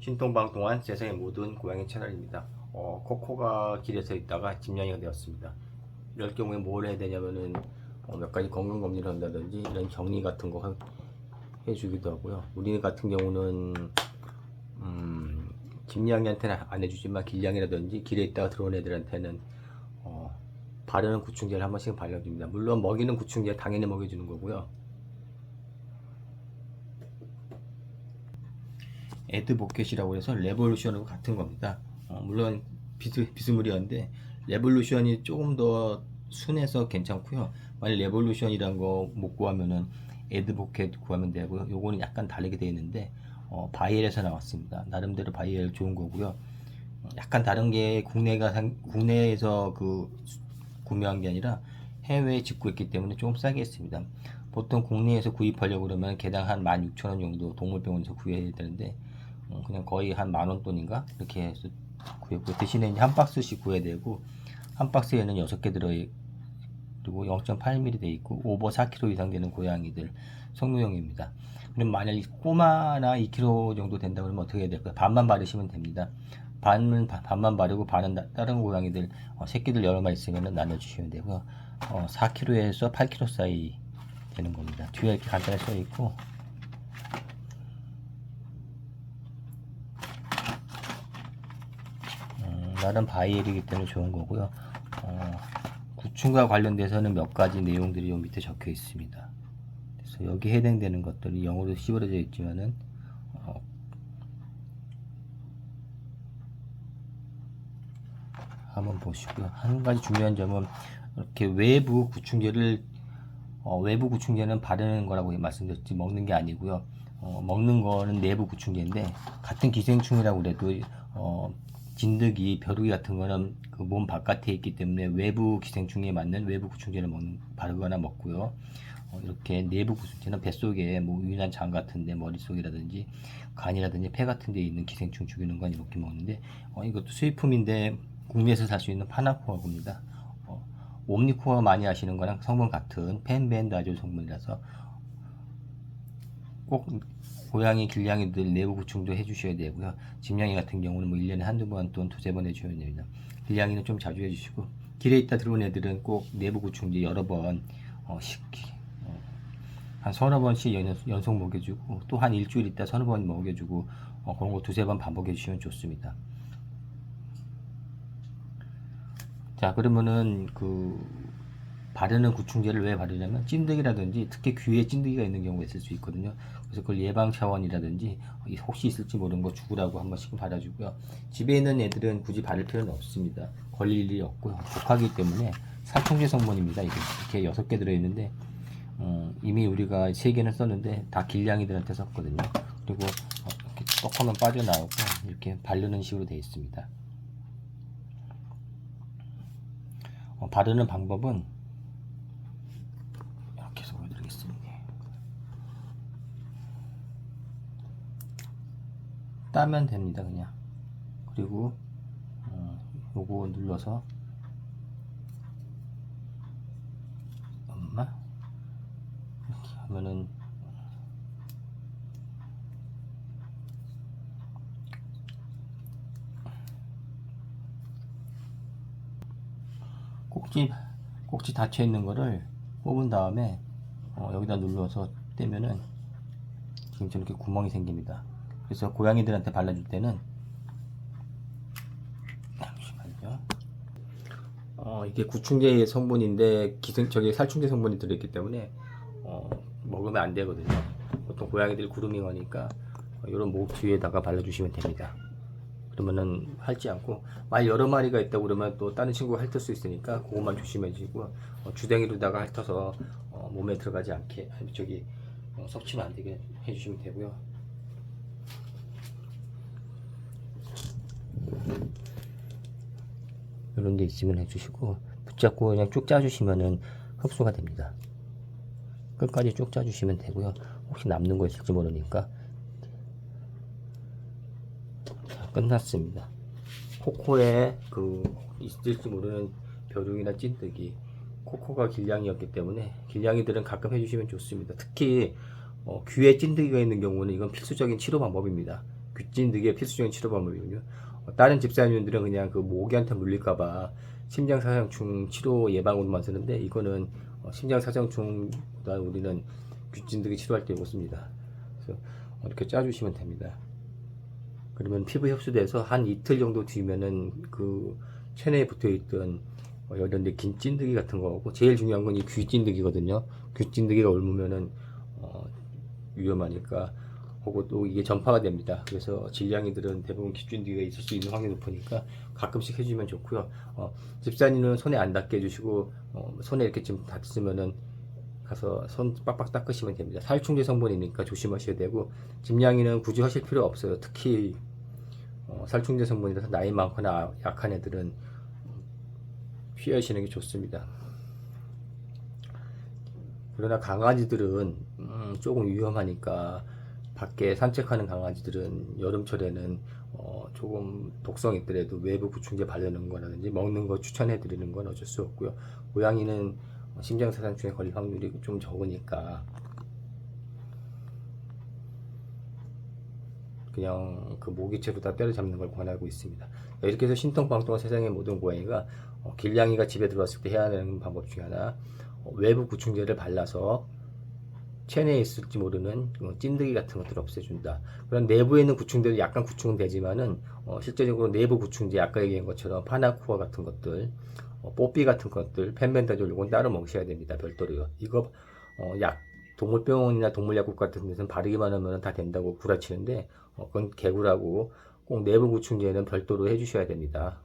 신통방통한 세상의 모든 고양이 채널입니다. 어, 코코가 길에서 있다가 집냥이가 되었습니다. 이럴 경우에 뭘 해야 되냐면은 어, 몇 가지 건강 검진을 한다든지 이런 격리 같은 거 하- 해주기도 하고요. 우리 같은 경우는 음, 집냥이한테는 안 해주지만 길냥이라든지 길에 있다가 들어온 애들한테는 어, 바르는 구충제를 한 번씩 발라줍니다. 물론 먹이는 구충제 당연히 먹여주는 거고요. 에드보켓이라고 해서 레볼루션하고 같은 겁니다. 어, 물론 비스, 비스무리한데 레볼루션이 조금 더 순해서 괜찮고요. 만약 레볼루션이란 거 못 구하면은 에드보켓 구하면 되고요. 요거는 약간 다르게 되어 있는데 어, 바이엘에서 나왔습니다. 나름대로 바이엘 좋은 거고요. 어, 약간 다른 게 국내가 상- 국내에서 그 수- 구매한 게 아니라 해외에 직구했기 때문에 조금 싸게 했습니다. 보통 국내에서 구입하려고 그러면 개당 한 16,000원 정도 동물병원에서 구해야 되는데 어, 그냥 거의 한 만원 돈인가 이렇게 해서 구했고 대신에 한 박스씩 구해야 되고 한 박스에는 6개 들어 그리고 0.8mm 돼 있고 오버 4kg 이상 되는 고양이들 성묘용입니다. 그럼 만약 이 꼬마나 2kg 정도 된다 그러면 어떻게 해야 될까요? 반만 바르시면 됩니다. 반은 바- 반만 바르고 반은 다- 다른 고양이들 어, 새끼들 여러 마리 있으면 나눠주시면 되고요. 어, 4kg에서 8kg 사이 되는 겁니다. 뒤에 이렇게 간단히 써 있고 음, 나름 바이엘이기 때문에 좋은 거고요. 어, 구충과 관련돼서는 몇 가지 내용들이 요 밑에 적혀 있습니다. 그래서 여기 해당되는 것들이 영어로 씹어져 있지만은 어, 한번 보시고요. 한 가지 중요한 점은 이렇게 외부 구충제를 어, 외부 구충제는 바르는 거라고 말씀드렸지 먹는 게 아니고요. 어, 먹는 거는 내부 구충제인데 같은 기생충이라고 그래도 어, 진드기, 벼룩이 같은 거는 그 몸 바깥에 있기 때문에 외부 기생충에 맞는 외부 구충제를 먹는, 바르거나 먹고요. 어, 이렇게 내부 구충제는 뱃속에 뭐 유난 장 같은데 머릿속이라든지 간이라든지 폐 같은 데 있는 기생충 죽이는 건 이렇게 먹는데 어, 이것도 수입품인데 국내에서 살 수 있는 파나코아입니다. 어, 옴니코아 많이 하시는 거랑 성분 같은 펜벤다조 성분이라서 꼭 고양이, 길냥이들 내부 구충도 해주셔야 되고요. 집냥이 같은 경우는 뭐 1년에 한두 번 또는 두세 번 해주셔야 됩니다. 길냥이는 좀 자주 해주시고 길에 있다 들어온 애들은 꼭 내부 구충제 여러 번 어, 식기 어, 한 서너 번씩 연, 연속 먹여주고 또 한 일주일 있다 서너 번 먹여주고 어, 그런 거 두세 번 반복해 주시면 좋습니다. 자 그러면은 그 바르는 구충제를 왜 바르냐면 찐득이라든지 특히 귀에 찐득이가 있는 경우가 있을 수 있거든요. 그래서 그걸 예방 차원이라든지 혹시 있을지 모르는 거 죽으라고 한 번씩 발라주고요. 집에 있는 애들은 굳이 바를 필요는 없습니다. 걸릴 일이 없고요. 독하기 때문에 살충제 성분입니다. 이렇게 여섯 개 들어있는데 어, 이미 우리가 세 개는 썼는데 다 길냥이들한테 썼거든요. 그리고 어, 이렇게 떡 하면 빠져나오고 이렇게 바르는 식으로 되어 있습니다. 어, 바르는 방법은 이렇게 해서 보여드리겠습니다. 따면 됩니다, 그냥. 그리고 어, 요거 눌러서 엄마 이렇게 하면은 꼭지 꼭지 닫혀 있는 거를 뽑은 다음에 어, 여기다 눌러서 떼면은 지금 저렇게 구멍이 생깁니다. 그래서 고양이들한테 발라줄 때는 잠시만요. 어, 이게 구충제의 성분인데 기생 저기 살충제 성분이 들어있기 때문에 어, 먹으면 안 되거든요. 보통 고양이들이 구루밍 하니까 이런 목 뒤에다가 발라주시면 됩니다. 그러면은 핥지 않고 만약 여러 마리가 있다고 그러면 또 다른 친구가 핥을 수 있으니까 그것만 조심해주시고 어, 주댕이로다가 핥아서 어, 몸에 들어가지 않게 저기 어, 섭취면 안 되게 해주시면 되고요. 이런 데 있으면 해주시고 붙잡고 그냥 쭉 짜주시면은 흡수가 됩니다. 끝까지 쭉 짜주시면 되고요. 혹시 남는 거 있을지 모르니까 자, 끝났습니다. 코코에 그 있을지 모르는 벼룩이나 찐득이 코코가 길냥이였기 때문에 길냥이들은 가끔 해주시면 좋습니다. 특히 어, 귀에 찐득이가 있는 경우는 이건 필수적인 치료 방법입니다. 귀찐득의 필수적인 치료 방법이군요. 어, 다른 집사님들은 그냥 그 모기한테 물릴까봐 심장사상충 치료 예방으로만 쓰는데 이거는 어, 심장사상충보다 우리는 귀찐득이 치료할 때 씁니다. 그래서 어, 이렇게 짜주시면 됩니다. 그러면 피부 흡수돼서 한 이틀 정도 뒤면은 그 체내에 붙어있던 어, 이런 데 긴 찐득이 같은 거고 제일 중요한 건 이 귀 찐득이거든요. 귀 찐득이가 옮으면은 어, 위험하니까 하고 또 이게 전파가 됩니다. 그래서 질량이들은 대부분 귀찐득이가 있을 수 있는 확률이 높으니까 가끔씩 해주면 좋고요. 어, 집사님은 손에 안 닿게 해주시고 어, 손에 이렇게 좀 닿으면은 가서 손 빡빡 닦으시면 됩니다. 살충제 성분이니까 조심하셔야 되고 집량이는 굳이 하실 필요 없어요. 특히 어, 살충제 성분이라서 나이 많거나 약한 애들은 피하시는 게 좋습니다. 그러나 강아지들은 음, 조금 위험하니까 밖에 산책하는 강아지들은 여름철에는 어, 조금 독성 있더라도 외부 구충제 바르는 거라든지 먹는 거 추천해 드리는 건 어쩔 수 없고요. 고양이는 심장사상충에 걸릴 확률이 좀 적으니까 그냥 그 모기채로 다 때려잡는 걸 권하고 있습니다. 이렇게 해서 신통방통한 세상의 모든 고양이가 어, 길냥이가 집에 들어왔을 때 해야 하는 방법 중에 하나 어, 외부 구충제를 발라서 체내에 있을지 모르는 어, 찐득이 같은 것들을 없애준다. 그런 내부에 있는 구충제도 약간 구충은 되지만은 어, 실제적으로 내부 구충제 아까 얘기한 것처럼 파나쿠아 같은 것들, 어, 뽀삐 같은 것들, 펜벤다졸 이건 따로 먹으셔야 됩니다. 별도로요. 이거 어, 약 동물병원이나 동물약국 같은 데서는 바르기만 하면 다 된다고 구라치는데 어, 그건 개구라고 꼭 내부 구충제는 별도로 해주셔야 됩니다.